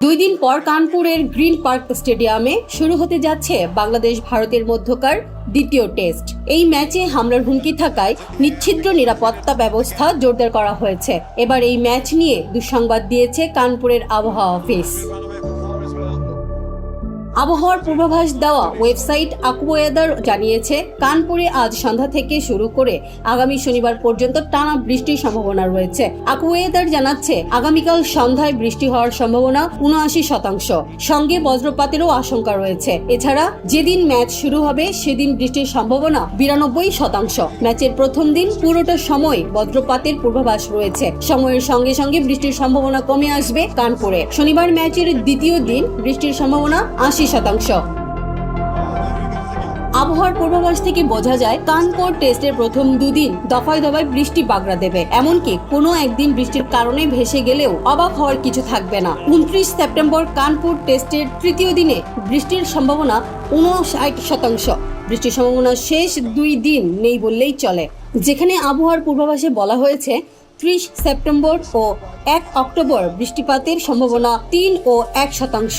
দুই দিন পর কানপুরের গ্রিন পার্ক স্টেডিয়ামে শুরু হতে যাচ্ছে বাংলাদেশ ভারতের মধ্যকার দ্বিতীয় টেস্ট। এই ম্যাচে হামলার হুমকি থাকায় নিচ্ছিদ্র নিরাপত্তা ব্যবস্থা জোরদার করা হয়েছে। এবার এই ম্যাচ নিয়ে দুঃসংবাদ দিয়েছে কানপুরের আবহাওয়া অফিস। আবহাওয়ার পূর্বাভাস দেওয়া ওয়েবসাইট আকওয়েদার জানিয়েছে, কানপুরে আজ সন্ধ্যা থেকে শুরু করে আগামী শনিবার পর্যন্ত টানা বৃষ্টির সম্ভাবনা রয়েছে। আকওয়েদার জানাচ্ছে, আগামীকাল সন্ধ্যায় বৃষ্টি হওয়ার সম্ভাবনা উনআশি শতাংশ। সঙ্গে বজ্রপাতেরও আশঙ্কা রয়েছে। এছাড়া যেদিন ম্যাচ শুরু হবে, সেদিন বৃষ্টির সম্ভাবনা বিরানব্বই শতাংশ। ম্যাচের প্রথম দিন পুরোটা সময় বজ্রপাতের পূর্বাভাস রয়েছে। সময়ের সঙ্গে সঙ্গে বৃষ্টির সম্ভাবনা কমে আসবে কানপুরে। শনিবার ম্যাচের দ্বিতীয় দিন বৃষ্টির সম্ভাবনা আশি শতাংশ। আবহাওয়ার পূর্বাভাস থেকে বোঝা যায় কানপুর টেস্টের প্রথম দুদিন দফায় দফায় বৃষ্টি বাগড়া দেবে। এমনকি কোনো একদিন বৃষ্টির কারণে ভেসে গেলেও অবাক হওয়ার কিছু থাকবে না। উনত্রিশ সেপ্টেম্বর কানপুর টেস্টের তৃতীয় দিনে বৃষ্টির সম্ভাবনা উনষাট শতাংশ। বৃষ্টির সম্ভাবনা শেষ দুই দিন নেই বললেই চলে। যেখানে আবহাওয়ার পূর্বাভাসে বলা হয়েছে, ত্রিশ সেপ্টেম্বর ও এক অক্টোবর বৃষ্টিপাতের সম্ভাবনা তিন ও এক শতাংশ।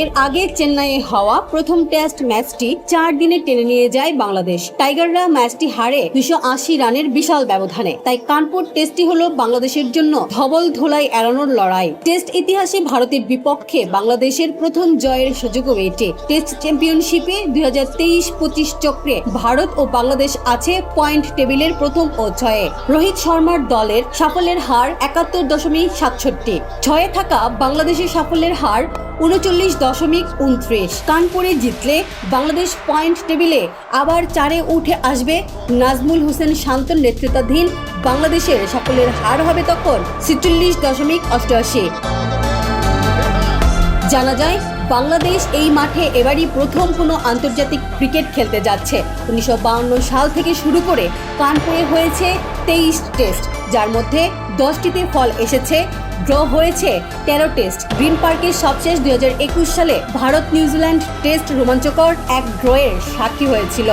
এর আগে চেন্নাইয়ে হওয়া প্রথম টেস্ট ম্যাচটি চার দিনে টেনে নিয়ে যায় বাংলাদেশ। টাইগাররা ম্যাচটি হারে দুশো আশি রানের বিশাল ব্যবধানে। তাই কানপুর টেস্টটি হলো বাংলাদেশের জন্য ধবল ধোলাই এড়ানোর লড়াই। টেস্ট ইতিহাসে ভারতের বিপক্ষে বাংলাদেশের প্রথম জয়ের সুযোগও এটি। টেস্ট চ্যাম্পিয়নশিপে দুই হাজার তেইশ পঁচিশ চক্রে ভারত ও বাংলাদেশ আছে পয়েন্ট টেবিলের প্রথম ও ছয়ে। রোহিত শর্মার দলের সাফল্যের হার একাত্তর দশমিক সাতষট্টি। ছয়ে থাকা বাংলাদেশের সাফল্যের হার উনচল্লিশ দশমিক উনত্রিশ। কানপুরে জিতলে বাংলাদেশ পয়েন্ট টেবিলে আবার চারে উঠে আসবে নাজমুল হোসেন শান্তর নেতৃত্বাধীন বাংলাদেশের সাফল্যের হার হবে তখন ছিচল্লিশ দশমিক অষ্টআশি। জানা যায়, বাংলাদেশ এই মাঠে এবারই প্রথম কোনো আন্তর্জাতিক ক্রিকেট খেলতে যাচ্ছে। উনিশশো সাল থেকে শুরু করে কানপুরে হয়েছে তেইশ টেস্ট, যার মধ্যে দশটিতে ফল এসেছে। ড্র হয়েছে তেরো টেস্ট। গ্রিন পার্কের সবশেষ দুই হাজার একুশ সালে ভারত নিউজিল্যান্ড টেস্ট রোমাঞ্চকর এক ড্রয়ের সাক্ষী হয়েছিল।